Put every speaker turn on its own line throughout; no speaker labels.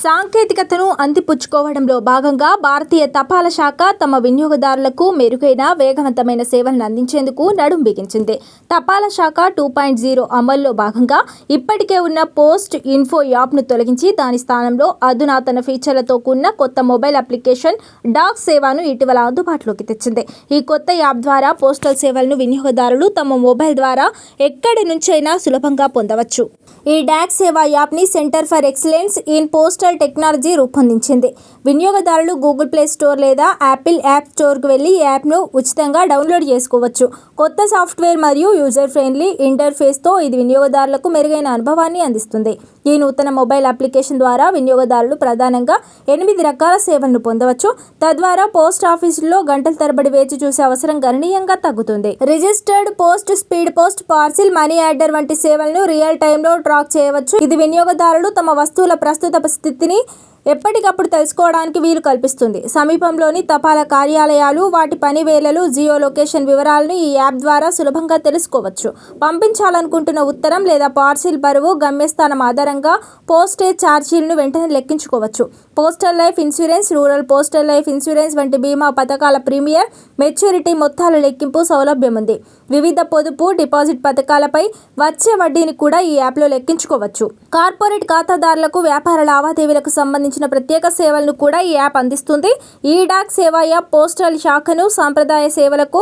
సాంకేతికతను అందిపుచ్చుకోవడంలో భాగంగా భారతీయ తపాలా శాఖ తమ వినియోగదారులకు మెరుగైన వేగవంతమైన సేవలను అందించేందుకు నడుం బిగించింది. తపాలా శాఖ టూ పాయింట్ జీరో అమల్లో భాగంగా ఇప్పటికే ఉన్న పోస్ట్ ఇన్ఫో యాప్ను తొలగించి దాని స్థానంలో అధునాతన ఫీచర్లతో కూడిన కొత్త మొబైల్ అప్లికేషన్ డాక్ సేవను ఇటీవల అందుబాటులోకి తెచ్చింది. ఈ కొత్త యాప్ ద్వారా పోస్టల్ సేవలను వినియోగదారులు తమ మొబైల్ ద్వారా ఎక్కడి నుంచైనా సులభంగా పొందవచ్చు. ఈ డాక్ సేవ యాప్ని centre for excellence in post postal technology రూపొందించింది. వినియోగదారులు గూగుల్ ప్లే స్టోర్ లేదా యాపిల్ యాప్ స్టోర్కు వెళ్ళి ఈ యాప్ను ఉచితంగా డౌన్లోడ్ చేసుకోవచ్చు. కొత్త సాఫ్ట్వేర్ మరియు యూజర్ ఫ్రెండ్లీ ఇంటర్ఫేస్తో ఇది వినియోగదారులకు మెరుగైన అనుభవాన్ని అందిస్తుంది. ఈ నూతన మొబైల్ అప్లికేషన్ ద్వారా వినియోగదారులు ప్రధానంగా ఎనిమిది రకాల సేవలను పొందవచ్చు. తద్వారా పోస్ట్ ఆఫీసుల్లో గంటల తరబడి వేచి చూసే అవసరం గణనీయంగా తగ్గుతుంది. Registered post speed post parcel money order వంటి సేవలను రియల్ టైంలో ట్రాక్ చేయవచ్చు. ఇది వినియోగదారులు తమ వస్తువుల ప్రస్తుత വിത്തിന് ఎప్పటికప్పుడు తెలుసుకోవడానికి వీలు కల్పిస్తుంది. సమీపంలోని తపాలా కార్యాలయాలు వాటి పని వేళలు జియో లొకేషన్ వివరాలను ఈ యాప్ ద్వారా సులభంగా తెలుసుకోవచ్చు. పంపించాలనుకుంటున్న ఉత్తరం లేదా పార్సిల్ బరువు గమ్యస్థానం ఆధారంగా పోస్టేజ్ ఛార్జీలను వెంటనే లెక్కించుకోవచ్చు. Postal life insurance rural postal life insurance వంటి బీమా పథకాల ప్రీమియర్ మెచ్యూరిటీ మొత్తాల లెక్కింపు సౌలభ్యం ఉంది వివిధ పొదుపు డిపాజిట్ పథకాలపై వచ్చే వడ్డీని కూడా ఈ యాప్లో లెక్కించుకోవచ్చు. కార్పొరేట్ ఖాతాదారులకు వ్యాపార లావాదేవీలకు సంబంధించి సంబంధించిన ప్రత్యేక సేవలను కూడా ఈ యాప్ అందిస్తుంది. ఈ డాక్ సేవ యాప్ పోస్టల్ శాఖను సాంప్రదాయ సేవలకు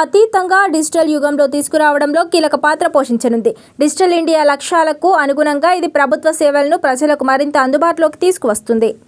అతీతంగా డిజిటల్ యుగంలో తీసుకురావడంలో కీలక పాత్ర పోషించనుంది. డిజిటల్ ఇండియా లక్ష్యాలకు అనుగుణంగా ఇది ప్రభుత్వ సేవలను ప్రజలకు మరింత అందుబాటులోకి తీసుకువస్తుంది.